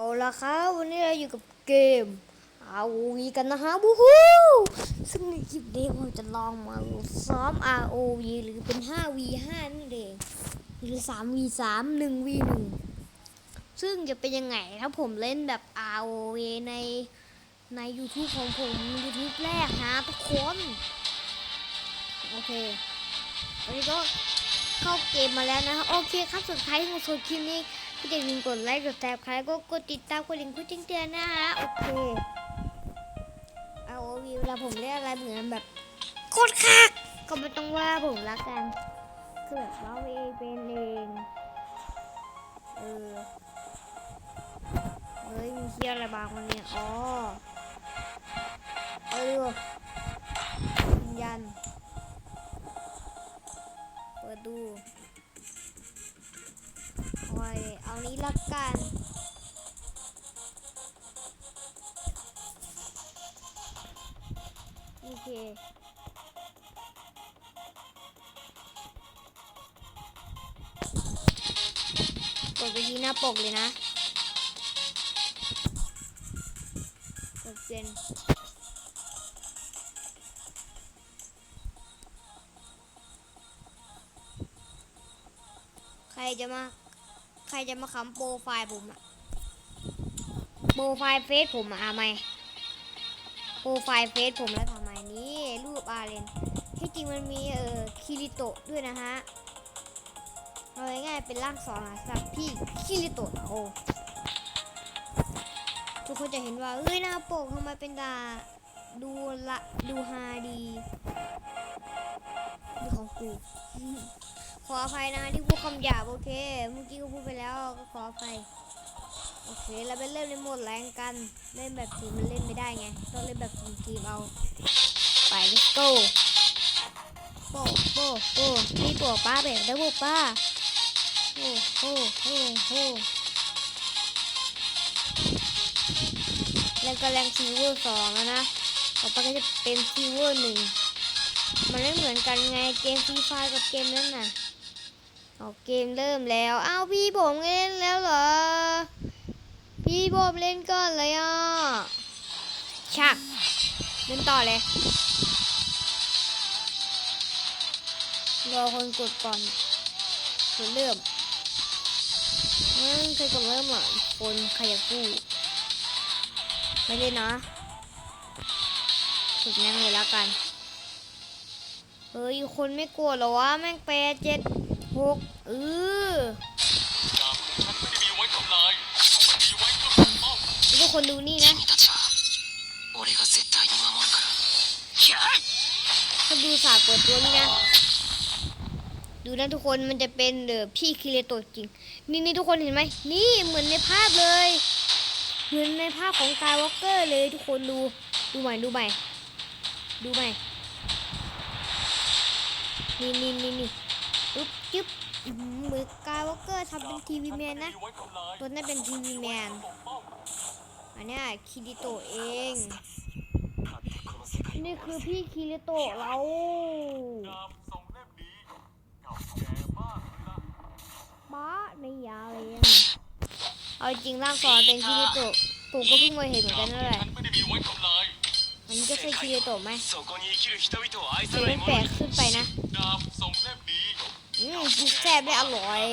เอาละครับวันนี้เราอยู่กับเกมอาวีกันนะฮะวู้ฮู้ซึ่งในคลิปนี้ผมจะลองมาซ้อม ROV หรือเป็น 5v5 นั่นเองหรือ 3v3 1v1 ซึ่งจะเป็นยังไงถ้าผมเล่นแบบ ROV ในใน YouTube ของผม YouTube แรกฮะทุกคน โอเควันนี้ก็เข้าเกมมาแล้วนะโอเคครับสุดท้ายของโซคลิปนี้ ก็อย่าลืมกดไลค์กดแชร์ใครก็กดติดตามกดลิงก์กดแจ้งเตือนนะฮะโอเคเอาวีเวลาผมเล่นอะไรเหมือนแบบโคตรคักก็ไม่ต้องว่าผมละกัน คือแบบว่าเองเป็นเองเออเฮ้ยมีเที่ยอะไรบางวันเนี่ยอ๋อเออยืน ปกเลยนะกดเป็นใครจะมา ใครจะมาคำโปรไฟล์ผมอะโปรไฟล์เฟซผมอะทำไมโปรไฟล์เฟซผมแล้วทำไมนี่รูปอาเรนที่จริงมันมีเอ่อคิริโตะด้วยนะฮะ เอาง่ายๆเป็นร่างสองอะสำหรับพี่คิริโตะโอทุกคนจะเห็นว่าเอ้ยหน้าปกทำไมเป็นดาดูละดูฮาดีนี่ของกู ขออภัยนะที่พูดคำหยาบโอเค เมื่อกี้ก็พูดไปแล้วก็ขออภัยโอเคเราไปเล่นในโหมดแรงกัน เล่นแบบทีมมันเล่นไม่ได้ไง ต้องเล่นแบบทีมทีมเอา ไป let's go โป้โป้โป้นี่ปัวป้าเบรกได้บุป้า โอ้โอ้โอ้โอ้แล้วก็แรงซีเวอร์สองแล้วนะต่อไปก็จะเป็นซีเวอร์หนึ่งมันไม่เหมือนกันไงเกมฟรีไฟกับเกมนั้นน่ะเอาเกมเริ่มแล้ว อ้าวพี่ผมเล่นแล้วเหรอ พี่ผมเล่นก่อนเลยอะชักเล่นต่อเลยรอคนกดก่อนกดเริ่ม งั้นใครกดเริ่มอะคนใครอยากสู้ไม่เล่นนะสุดแม่งเลยละกัน เฮ้ย คนไม่กลัวหรอวะ แม่งแปดเจ็ดหกเออทุกคนดูนี่นะถ้าดูสากเปิดตัวนี่นะ ดูนะทุกคนมันจะเป็นเดอพี่คิเลโตจริง นี่นี่ทุกคนเห็นไหมนี่เหมือนในภาพเลย เหมือนในภาพของกายวอล์เกอร์เลยทุกคนดูดูใหม่ดูใหม่ดูใหม่นี่นี่นี่นี่ปึ๊บจึ๊บเหมือนกายวอล์เกอร์ทำเป็นทีวีแมนนะตัวนั้นเป็นทีวีแมนอันนี้คิริโตเอง นี่คือพี่คิริโตเรา ป้าในยาเลยงเอาจริงร่างสอนเป็นคิริโตะผมก็เพิ่งมาเห็นเหมือนกันนั่นแหละ ฉันไม่ได้มีไว้ทำลาย อันนี้ก็ใช่คิริโตะไหม そこに生きる人々を愛 แต่ さな ไม่ い แปล 者 กขึ้นไปนะ ดาบทรงเล่มนี้ อืมกินแซ่บได้อร่อย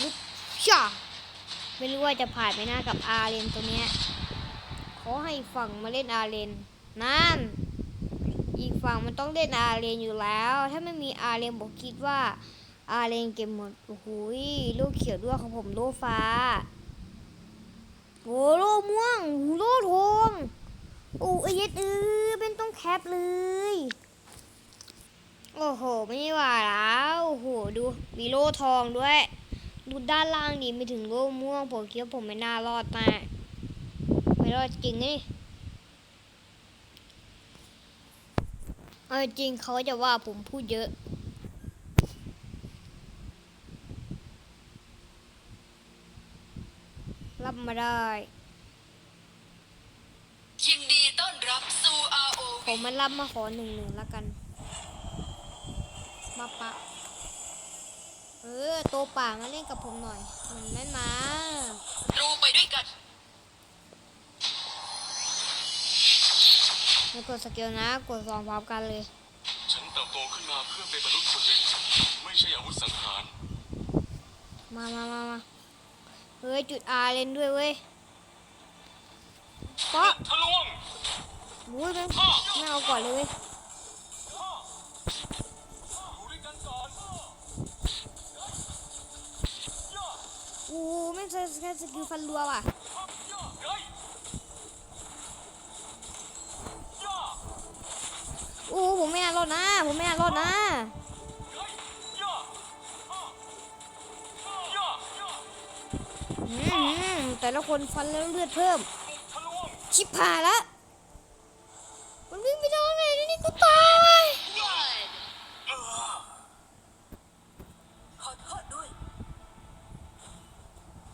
ลุกช่าไม่รู้ว่าจะผ่านไปหน้ากับอาเรนตัวเนี้ยขอให้ฝั่งมาเล่นอาเรนนั่น อีกฝั่งมันต้องเล่นอาเรนอยู่แล้ว ถ้าไม่มีอาเรนบอกคิดว่า อาเรนเก็บหมด โอ้โหลูกเขียวด้วยของผมโลฟ้า โอ้โลม่วงโอ้โลทองโอ้เอเย็ดเออเป็นต้องแคปเลย โอ้โห ไม่ไหวแล้ว โอ้โห ดู มีโล่ทองด้วย ดูด้านล่างดิไม่ถึงโล่ม่วง ผมคิดว่าผมไม่น่ารอดมาไม่รอดจริงนี่เอาจริงเขาจะว่าผมพูดเยอะ รับมาได้ ยินดีต้อนรับสู่ ROV ผมมันรับมาขอหนึ่งหนึ่งแล้วกัน มาปะ เอเออโตป่ามาเล่นกับผมหน่อย มันไม่มา รูไปด้วยกัน ไม่กดสกิลนะ กดสองพร้อมกันเลย ฉันเติบโตขึ้นมาเพื่อเป็นมนุษย์คนหนึ่งไม่ใช่อาวุธสังหาร มามามามาเฮ้ย จุดอาเล่นด้วยเว้ยเพราะทะลวงบุ้ยมันไม่เอาก่อนเลยเว้ยอยู่ด้วยกันก่อนอู้ไม่ใช่แค่สกิลฟันรัวว่ะเฮ้ยย่าอู้ผมไม่น่ารอดนะ ผมไม่น่ารอดนะ แต่ละคนฟันแล้วเลือดเพิ่มทะลวงชิบหายละมันวิ่งไปทางไหนนี่นี่กูตายขอโทษด้วย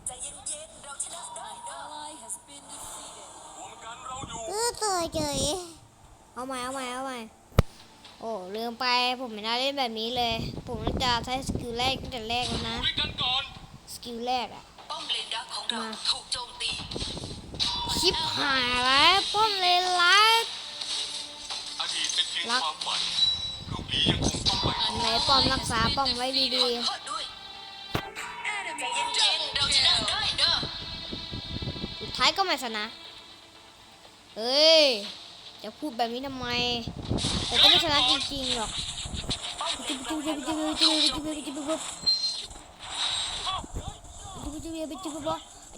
ใจเย็นๆเราชนะได้นะรวมกันเราอยู่เออตัวเฉยเอาใหม่เอาใหม่เอาใหม่โอ้ลืมไปผมไม่น่าเล่นแบบนี้เลย ผมน่าจะใช้สกิลแรกตั้งแต่แรกแล้วนะอยู่ด้วยกันก่อนสกิลแรกอะป้อม เลนดักของเรามาถูกโจมตีชิบหายแล้วป้อมเลยลัดอดีตเป็นเพียงรักความฝันลูกนี้ยังคงต้องไปต่อไหนป้อมรักษาป้อมไว้ดีขอโทษด้วยใจเย็นๆเราชนะได้นะๆสุดท้ายก็ไม่ชนะ เฮ้ย จะพูดแบบนี้ทำไม แต่ก็ไม่ชนะจริงๆหรอก ป้อมเลนดักข อ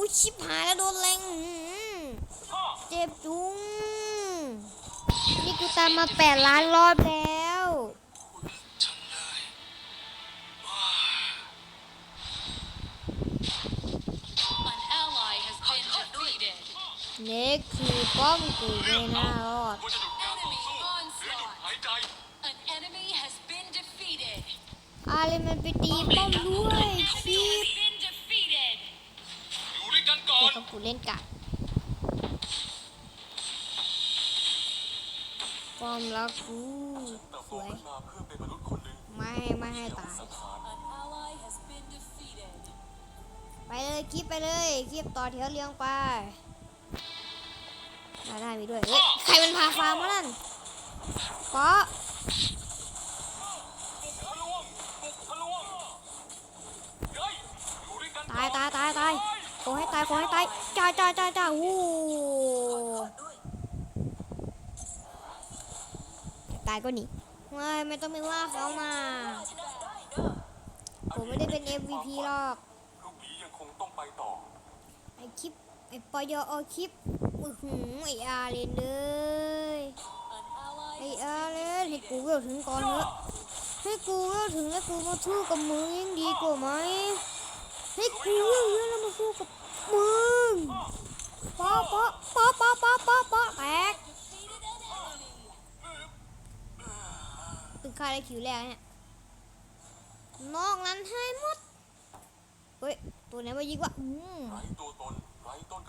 ุ้ยชิบหายแล้วโดนแรงเจ็บจุงนี่กูตามมาแปดล้านรอบแล้วเนี่คือป้อมกูไม่น่ารอด ว่าจะหยุดการต่อสู้หรือหยุดหายใจ An enemy has been defeated อะไรมันไปตีป้อมด้วยชิบ been defeated อยู่ด้วกันก่อแต่นกับกูเล่นกะป้อมแล้วกูสวยไม่ไม่ให้ตาย ไปเลยคลิปไปเลยคลิปต่อแถวเรียงไปได้ได้มีด้วยเฮ้ยใครมันพาฟาร์มมานั่นเพราะายตายตายตายขอให้ตายขอให้ตายจ้าจ้าจ้าจ้าวู้ตายก็หนีไม่ไม่ต้องไปว่าเขานะผมไม่ได้เป็น MVP หรอกลูกนี้ยังคงต้องไปต่อไอคลิปไอปอยอคลิปอื้อหือไออาเลนเลยไออาเลนให้กูเวลถึงก่อนเถอะให้กูเวลถึงแล้วกูมาสู้กับมึงยังดีกว่าไหม ให้กูเวเยอะแล้วมาสู้กับมึงป๊อป๊อป๊อป๊อป๊อป๊อป๊อแตกตึงค่าได้คิวแรกเนี่ยนอกนั้นให้หมดเฮ้ยตัวไหนมายิงวะอืม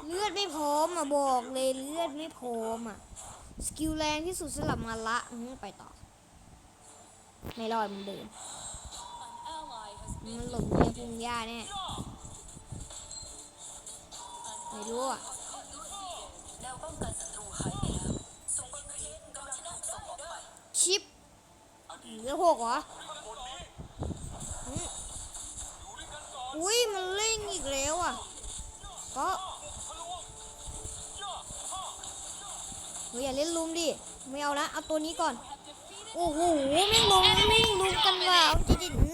เลือดไม่พร้อมอะบอกเลยเลือดไม่พร้อมอะสกิลแรงที่สุดสำหรับมาละไปต่อ ไม่รอดมันเดิน มันหลบในพุ่งหญ้าแน่ไม่รู้อะชิปเหลือหกเหรออุ้ยมันเล่งอีกแล้วอะก็เฮ้ยอย่าเล่นลุมดิ ไม่เอาละเอาตัวนี้ก่อน โอ้โหแม่ลุมแม่ลุมกันว่ะจริง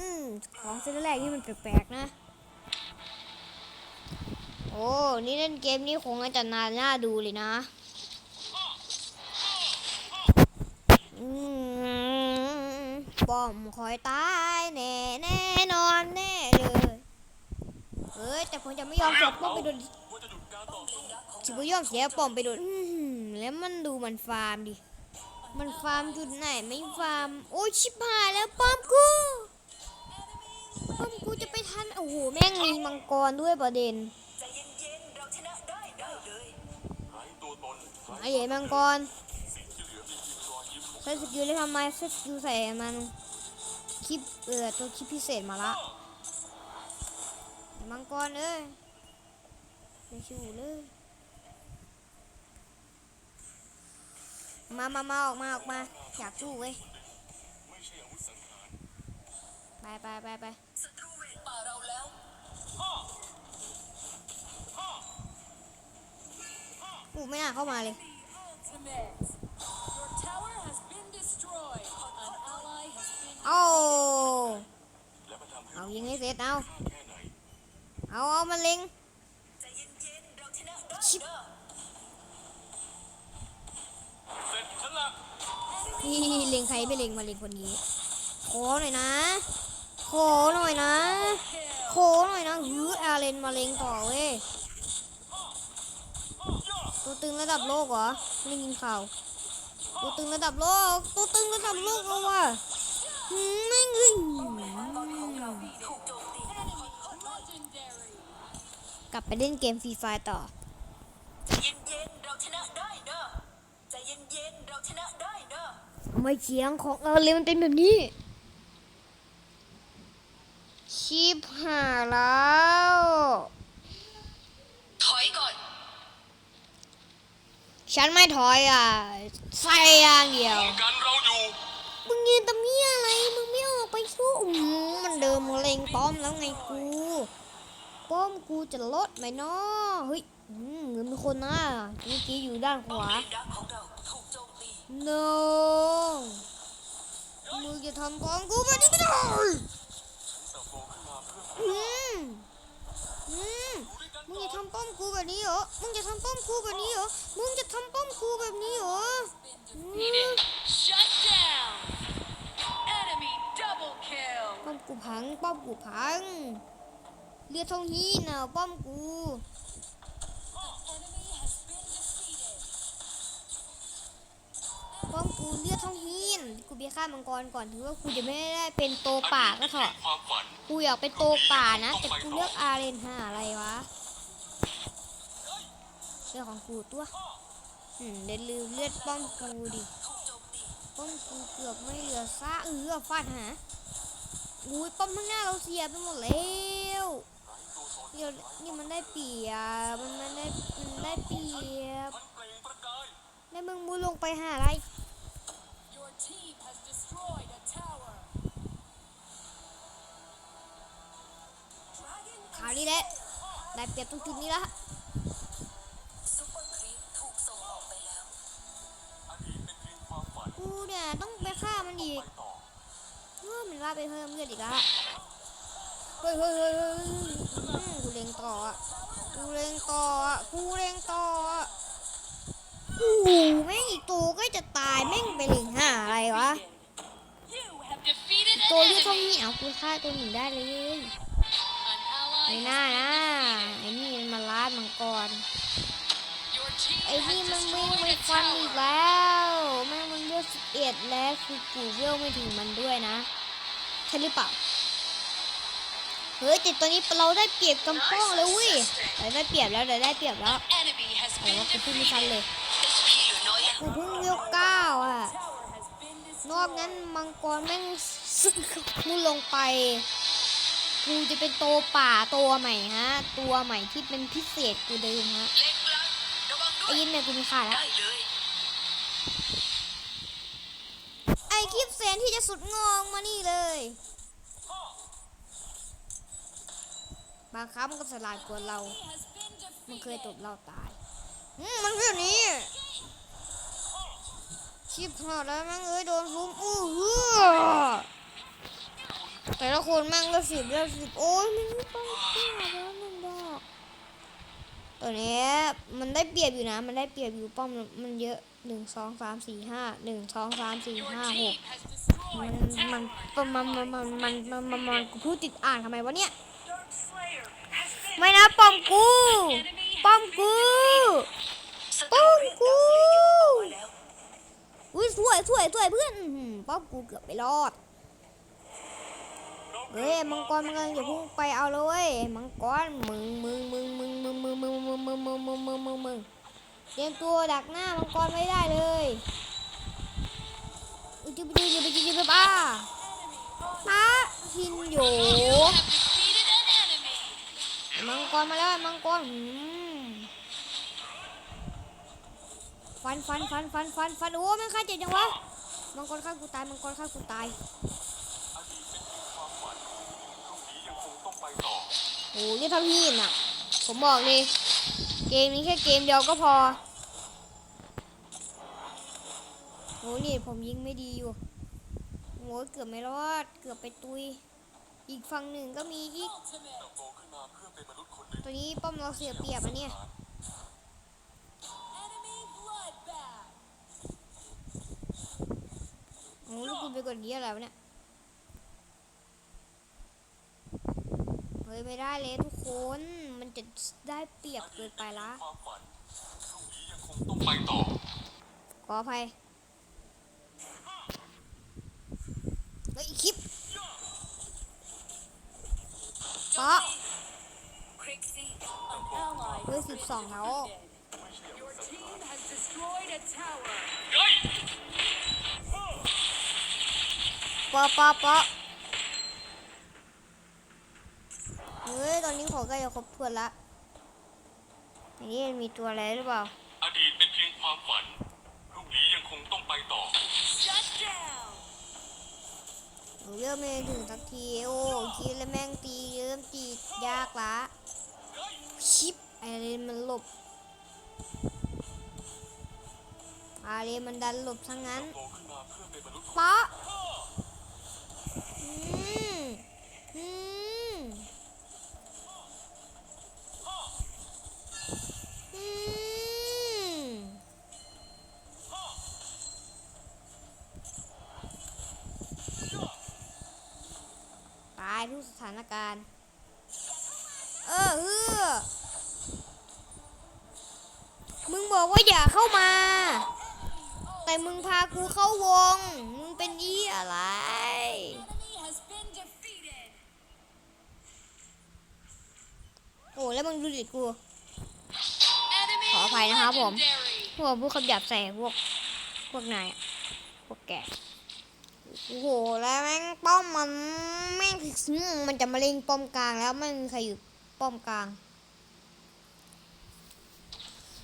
ของเซตแรกนี่มันแปลกๆนะ โอ้ นี่เล่นเกมนี้คงจะนานน่าดูเลยนะอืมป้อมคอยตายแน่แน่นอนแน่เลยเอ้ยแต่ผมจะไม่ยอมเสียป้อมไปโดนว่าจะหยุดการต่อสู้จะไม่ยอมเสียป้อมไปโดนแล้วมันดูมันฟาร์มดิ มันฟาร์มจุดไหนไม่ฟาร์ม โอ้ชิบหายแล้วป้อมกู โหแม่งมีมังกรด้วยประเด็นใจเย็นๆเราชนะได้ได้เลยไร้ตัวตนไอ้เหยมังกรเหลือมีเพียงรอยยิ้มของใช้สกิลได้ทำไมใช้สกิลใส่มันคลิปเออตัวคลิปพิเศษมาละมังกรเอ้ยไม่ชูเลยมามามาออกมาออกมาอยากสู้เว้ยไปไปไปไป ฝ่าเราแล้วกูไม่น่าเข้ามาเลยโอ้เอายิงให้เสร็จเอาเอาเอามาเล็งชิบพี่เล็งใครไม่เล็งมาเล็งคนนี้ขอหน่อยนะ ขอหน่อยนะ ขอหน่อยนะฮืออาเลนมาเล็งต่อเว้ย ตัวตึงระดับโลกเหรอไม่ได้ยินข่าว ตัวตึงระดับโลก ตัวตึงระดับโลกเอาว่ะหืมไม่งึงถูกโจมตีกลับไปเล่นเกมฟรีไฟต่อใจเย็นๆเราชนะได้เด้อใจเย็นๆเราชนะได้เด้อไม่เชียงของเออเลยมันเป็นแบบนี้ ชิบหายแล้ว ถอยก่อน ฉันไม่ถอยอะใส่อย่างเดียวป้องกันเราอยู่ มึงยืนตำเนี้ยอะไร มึงไม่ออกไปสู้อืมมันเดิมมึงเล็งป้อมแล้วไงกูป้อมกูจะลดไหมเนาะเฮ้ยอืมเหมือนมีคนนะเมื่อกี้อยู่ด้านขวาเลนดักของเราถูกโจมตี no มึงจะทำป้อมกูแบบนี้ไม่ได้ เติบโตขึ้นมาเพื่ ออืมอืมมึงจะทำป้อมกูแบบนี้เหรอ มึงจะทำป้อมกูแบบนี้เหรอ มึงจะทำป้อมกูแบบนี้เหรออืม Shut down Enemy double kill ป้อมกูพัง ป้อมกูพัง เรือทองฮีน่ะป้อมกู Enemy has been defeated ป้อมกูเลือดทองฮี นกูไปฆ่ามังกรก่อนถือว่ากูจะไม่ได้เป็นโตป่าก็เถอะคูอยากเป็นโตป่านะแต่กูเลือกอาเรนหาอะไรวะเรื่องของกูตัวอืมเดี๋ยวลืมเลือดป้อมกูดิป้อมกูเกือบไม่เหลือซากเออฟาดหาอุ้ยป้อมข้างหน้าเราเสียไปหมดแล้วเดี๋ยวนี่มันได้เปียบมันมันได้มันได้เปียบมันเปล่งประกายแล้วมึงมุดลงไปหาอะไร คราวนี้แหละได้เปรียบตรงจุดนี้ละซุปเปอร์ครีปถูกส่งออกไปแล้วอดีตเป็นเพียงความฝันกูเนี่ยต้องไปฆ่ามันอีกไปต่อเออมันว่าไปเพิ่มเลือดอีกละเฮ้ยเฮ้ยเฮ้ยเฮ้ยอืมกูเล็งต่ออะกูเล็งต่ออะกูเล็งต่ออะโอ้โหแม่งอีกตัวก็จะตายแม่งไปเล็งหาอะไรวะ You have defeated ตัวที่ต้องมีเอากูฆ่าตัวหนึ่งได้เลย an ally ไม่น่านะไอ้นี่มันมาลาดมังกรไอ้นี่มันม่ destroyed ไม่ฟันอีกแล้วแม่งมันเลือดสิบเอ็ดแล้วคือกูเวลไม่ถึงมันด้วยนะใช่หรือเปล่าเฮ้ยแต่ตอนนี้เราได้เปรียบกำป้องเลยเว้ยเราได้เปรียบแล้วเราได้เปรียบแล้ว Enemy has แต่ว่ากูพูดไม่ทันเลยคือน้อยแล้วกูเพิ่งเวลเก้าอะนอกนั้นมังกรแม่งซึกมุดลงไป กูจะเป็นโตวป่าตัวใหม่ฮะ ตัวใหม่ที่เป็นพิเศษกูเดิมฮะไอ้ยินเนี่ยกูมีค่าแล้วไอ้คลิปเสียนที่จะสุดงองมานี่เลย บางครั้งมันก็สลาดกว่าเรา มันเคยตบเราตายมันเรื่องนี้ชิบหายแล้วแม่งเอ้ยโดนรุมอู้หู แต่ละคนแม่งเลือดสิบเลือดสิบโอ้ยไม่รู้ไปเที่ยวแล้วหนึ่งดอกตัวนี้มันได้เปรียบอยู่นะ มันได้เปรียบอยู่ป้อมมันเยอะหนึ่งสองสามสี่ห้าหนึ่งสองสามสี่ห้าหกมันมันมันมันมันมันมันมันมันกูพูดติดอ่านทำไมวะเนี่ยไม่นะป้อมกูป้อมกูตป้อมกูอุ้ยสวยสวยสวยเพื่อนป้อมกูเกือบไปรอด เฮ้ยมังกรมังกรอย่าพุ่งไปเอาเลยเว้ยมังกรมึงมึงมึงมึงมึงมึงมึงมึงมึงมึงมึงมึงมึงมึงเตรียมตัวดักหน้ามังกรไม่ได้เลยจุบจุบจุบจุบจุบอ่ามาหินโยมังกรมาแล้วมังกรฟันฟันฟันฟันฟันฟันโอ้มันฆ่าเจ็บจังวะมังกรฆ่ากูตายมังกรฆ่ากูตาย โอ้ยเท่าพี่น่ะ ผมบอกเลย เกมนี้แค่เกมเดียวก็พอโอ้นี่ผมยิงไม่ดีอยู่โอ้ยเกือบไม่รอด เกือบไปตุย อีกฝั่งหนึ่งก็มีอีก ตัวนี้ป้อมเราเสียเปรียบอะเนี่ยโอ้ลูกคุณไปกดเดียอะไรวะเนี่ย ฮ้ยไม่ได้เลยทุกคน มันจะได้เปรียบเกินไปละความฝันพรุ่งนี้ยังคงต้องไปต่อ ขออภัยเฮ้ยอีกคลิปปะเฮ้ยสิบสองแล้ว Your team has destroyed a tower. ปะปะปะ เฮ้ย ตอนนี้ขอใกล้จะครบถ้วนละอันนี้มันมีตัวอะไรหรือเปล่า อดีตเป็นเพียงความฝันพรุ่งนี้ยังคงต้องไปต่อ Shut down. หนูเริ่มไม่ถึงสักที โอ้คิดแล้วแม่งตีเริ่มตียากละชิปอะไรมันหลบอะไรมันดันหลบทั้งนั้นโตขึ้นมาเพื่อเป็นมนุษย์คนปะอืมอืมายทุกสถานการณ์ เออเออมึงบอกว่าอย่าเข้ามา แต่มึงพากูเข้าวง มึงเป็นอีอะไร Enemy has been defeated. โอ้แล้วมึงดูดิกู Enemy ขออภัยนะครับผม legendary. พวกพูดคำหยาบใส่พวก พวกนายอะพวกแก โอ้โหแล้วแม่งป้อมมันแม่งมันจะมาเล็งป้อมกลางแล้วไม่มีใครอยู่ป้อมกลาง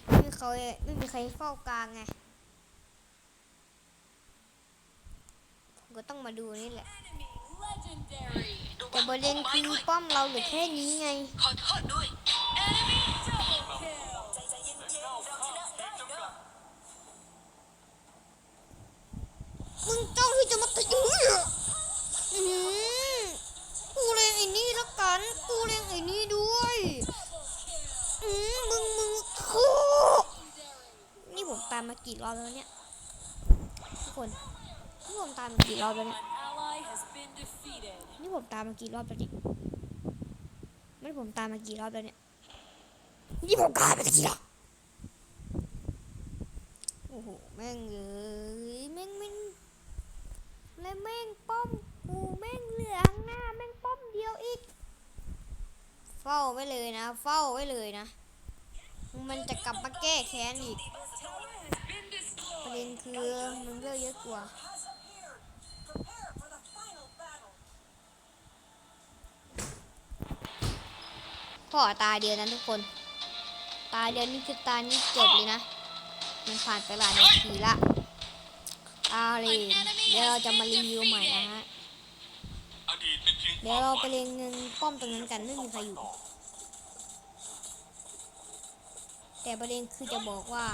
ไม่มีใครไม่มีใครเฝ้ากลางไงผมก็ต้องมาดูนี่แหละแต่ประเด็นคือป้อมเราเหลือแค่นี้ไงขอโทษด้วย กี่รอบแล้วเนี่ยทุกคนนี่ผมตามมากี่รอบแล้วเนี่ยนี่ผมตามมากี่รอบแล้วเนี่ยไม่ผมตามมากี่รอบแล้วเนี่ยนี่ผมตามมากี่รอบโอ้โหแม่งเอ้ยแม่งแม่งและแม่งป้อมกูแม่งเหลืองหน้าแม่งป้อมเดียวอีก เฝ้าไว้เลยนะ เฝ้าไว้เลยนะ มันจะกลับมาแก้แค้นอีก เด็นคือมันเลือกเยอะกว่าพ่อตาเดียวนะทุกคน ตาเดียวนี่คือตานี่จบเลยนะ มันผ่านไปหลายนาทีละอาเลยเดี๋ยวเราจะมารีวิวใหม่นะฮะ เดี๋ยวเราไปเรียงเงินป้อมตรงนั้นกันไม่มีใครอยู่ แต่ประเด็นคือจะบอกว่า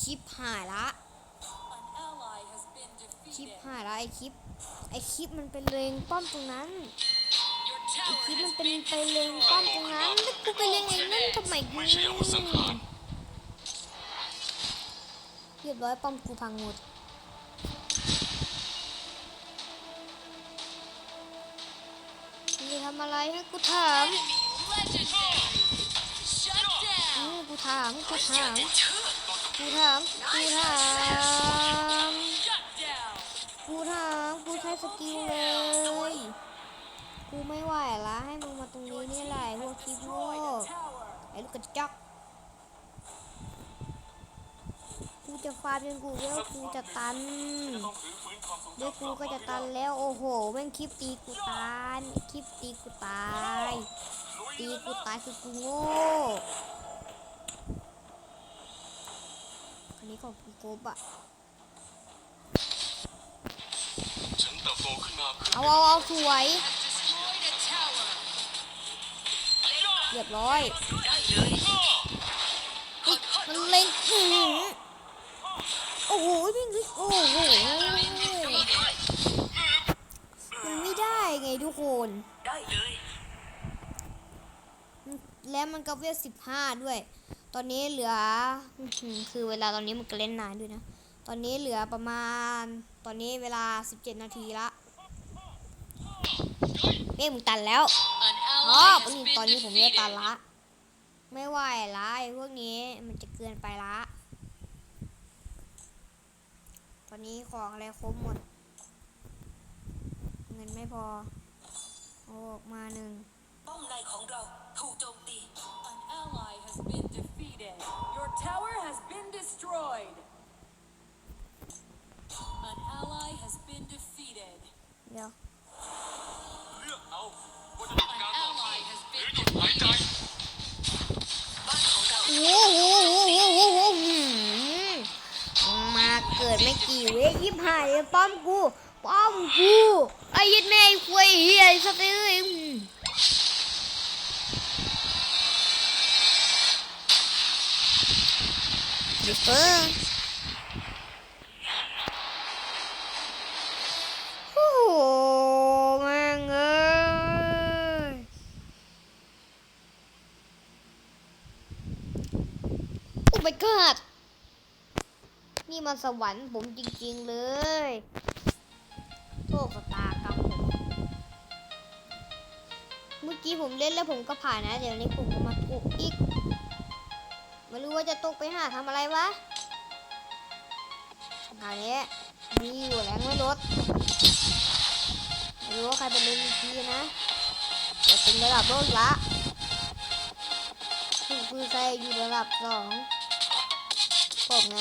ชิปหายละ been ชิปหายละไอคลิป ไอคลิปมันเป็นเลงป้อมตรงนั้นไอคลิปมันเป็นไปเลงป้อมตรงนั้นแล้วกูไปเลงไอ้นั่นทำไมกูไม่ใช่อาวุธสังหารเรียบร้อยป้อมกูพังหมดมึงจะทำอะไรให้กูถามกูถาม กูถาม กูถาม กูถาม สกิลเลย กูไม่ไหวละให้มึงมาตรงนี้นี่แหละพวกคลิปโง่ไอ้ลูกกระจอกกูจะฟาดจนกูเวกูจะตันต้วามทรงเดี๋ยวกูก็จะตันแล้วโอ้โหแม่งคลิปตีกูตายคลิปตีกูตาย ตีกูตายคือกูโง่อันนี้ของกูโกบะ ฉัน เติบโตขึ้นมาเพื่อเอาเอาเอาสวย เรียบร้อยได้เลยมันเล็งอื้อหือโอ้โหวิ่งวิ่งโอ้โห มันไม่ได้ไงทุกคน ได้เลย แล้วมันก็เวลสิบห้าด้วย ตอนนี้เหลืออื้อหือคือเวลาตอนนี้มันก็เล่นนานด้วยนะ ตอนนี้เหลือประมาณ ตอนนี้เวลา 17 นาทีละเอ้ยมึงตันแล้วอ๋อปนี่ตอนนี้ผมเรียกตันละ ไม่ไหวละไอ้พวกนี้มันจะเกินไปละ ตอนนี้ของอะไรครบหมด เงินไม่พอเอาออกมาหนึ่งป้อมในของเราถูกโจมตี An ally has been defeated. Your tower has been destroyed. ป้อมกู ป้อมกูไอ้ยัดแม่คุยเฮียสเตอร์ดิเฟอร์โอ้โหแม่งเอ้ย โอ้ my god นี่มัน สวรรค์ผมจริง ๆ เลยโชคชะตากรรมผมเมื่อกี้ผมเล่นแล้วผมก็ผ่านนะ เดี๋ยวนี้ผมก็มาตกอีกไม่รู้ว่าจะตกไปหาทำอะไรวะอันนี้มีอยู่แรงไม่ลดไม่รู้ว่าใครเป็นเล่นอีกทีนะจะเป็นระดับโลกละคือคือใครอยู่ระดับสองผมไง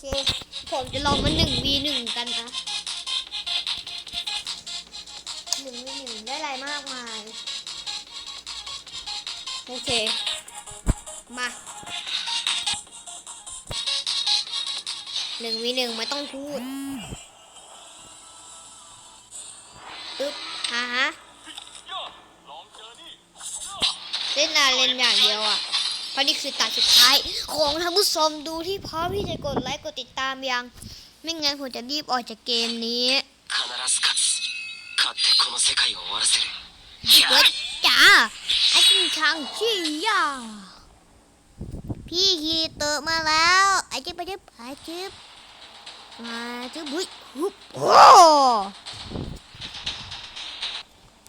เค ผมจะลองมาหนึ่ง v หนึ่งกันนะหนึ่ง v หนึ่งได้อะไรมากมาย โอเค มาหนึ่ง v หนึ่งไม่ต้องพูดปึ๊บอ่าฮะย่าลองเจอนี่ย่าเล่นนาเล่นอย่างเดียวอะะนี่คือตาสุดท้าย ของท่านผู้ชมดูที่พร้อมที่จะกดไลค์กดติดตามยัง ไม่งั้นผมจะรีบออกจากเกมนี้เกิดจ้าไอ้จิงชังชี้ยาพี่ฮีเตอร์มาแล้วไอ้จิ๊บไปจิ๊บไอ้จิ๊บมาจิ๊บบุ้ยฮุบโอ้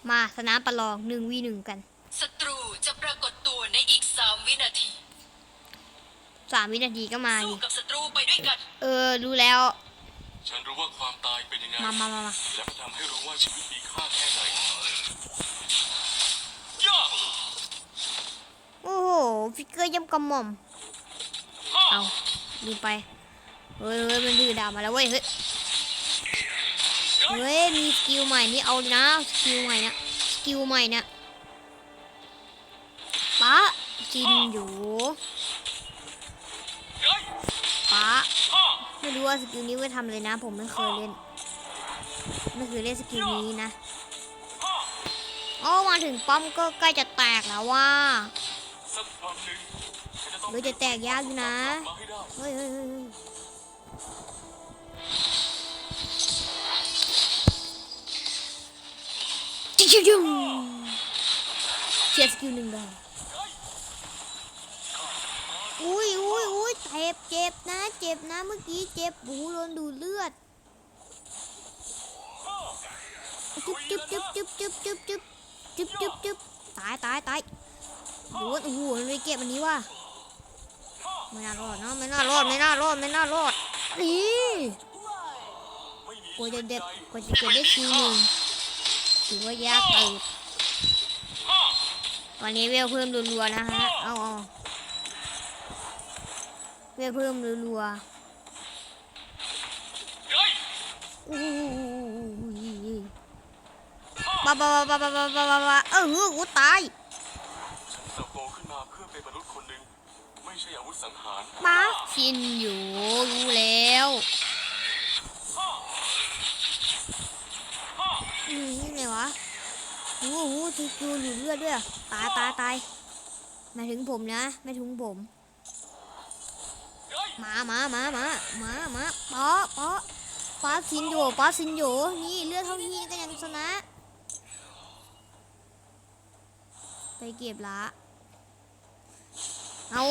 มาสนามประลองหนึ่งวีหนึ่งกัน ศัตรู สามวินาทีก็มาสู้ดิกับศัตรูไปด้วยกัน เออรู้แล้ว ฉันรู้ว่าความตายเป็นยังไง มามามามาและจะทำให้รู้ว่าชีวิตมีค่าแค่ไหนย่าโอ้โหฟิกเกอร์ย่ำกระหม่อม ฮ่าเอาลืมไป เฮ้ยเฮ้ยมันถือดาบมาแล้วเว้ยเฮ้ย เฮ้ย มีสกิลใหม่นี่เอาเลยนะสกิลใหม่นะสกิลใหม่นะป๊าจินอยู่ ไม่รู้ว่าสกิลนี้ไว้ทำอะไรนะ ผมไม่เคยเล่น ไม่เคยเล่นสกิลนี้นะฮ่าอ๋อมาถึงป้อมก็ใกล้จะแตกแล้วว่าสักวันหนึ่งฉันจะต้องเฮ้ยจะแตกยากอยู่นะมาให้ได้เฮ้ยเฮ้ยเฮ้ยเฮ้ยจิ๊กจิ๊กจิ๊กเชียร์สกิลหนึ่งดอกอุ้ยอุ้ยอุ้ยเจ็ บเจ็บนะ เจ็บนะเมื่อกี้เจ็บหูโดนดูเลือดจุ๊บจุ๊บจุ๊บจุ๊บจุ๊บจุ๊บจุ๊บจุ๊บจุ๊บจุ๊บตายตายตายโอ้โหมันไปเก็บอันนี้ว่ะไม่น่ารอดเนาะไม่น่ารอดไม่น่ารอดไม่น่ารอดนี่กว่าจะเด็ดใจกว่าจะเก็บได้คิวหนึ่งถือว่ายากไปฮ่าวันนี้เวลเพิ่มรัวๆนะฮะเอาเอา ลือเพิ่มรัวๆอู้บ้าบ้าบ้าบ้าบ้าบ้าบ้าเออกูตายฉันเติบโตขึ้นมาเพื่อเป็นมนุษย์คนหนึ่งไม่ใช่อาวุธสังหารมาชินอยู่รู้แล้วนี่ไงวะโอ้โหทีคิวหลุเลือดด้วย ตายตายตายมาถึงผมนะ ไม่ถึงผม มามามามามามาป๊อป๊อป๊าซินโยป๊าซินโยนี่เลือดเท่านี้ก็ยังชนะ ไปเก็บละเอา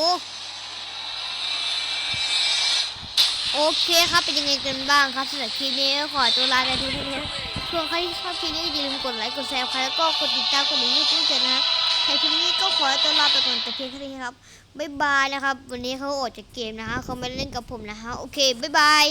โอเคครับเป็นยังไงกันบ้างครับสำหรับคลิปนี้ขอตัวลาไปทุกท่านนะส่วนใครที่ชอบคลิปนี้อย่าลืมกดไลค์กดแชร์ใครแล้วก็กดติดตามกดลิงก์ให้เพื่อนนะครับ รคลิปนี้ก็ขอตัวลาไปก่อนแต่เพียงแค่นี้ครับ บ๊ายบายนะครับ วันนี้เขาออกจากเกมนะฮะเขาไม่เล่นกับผมนะฮะ โอเค บ๊ายบาย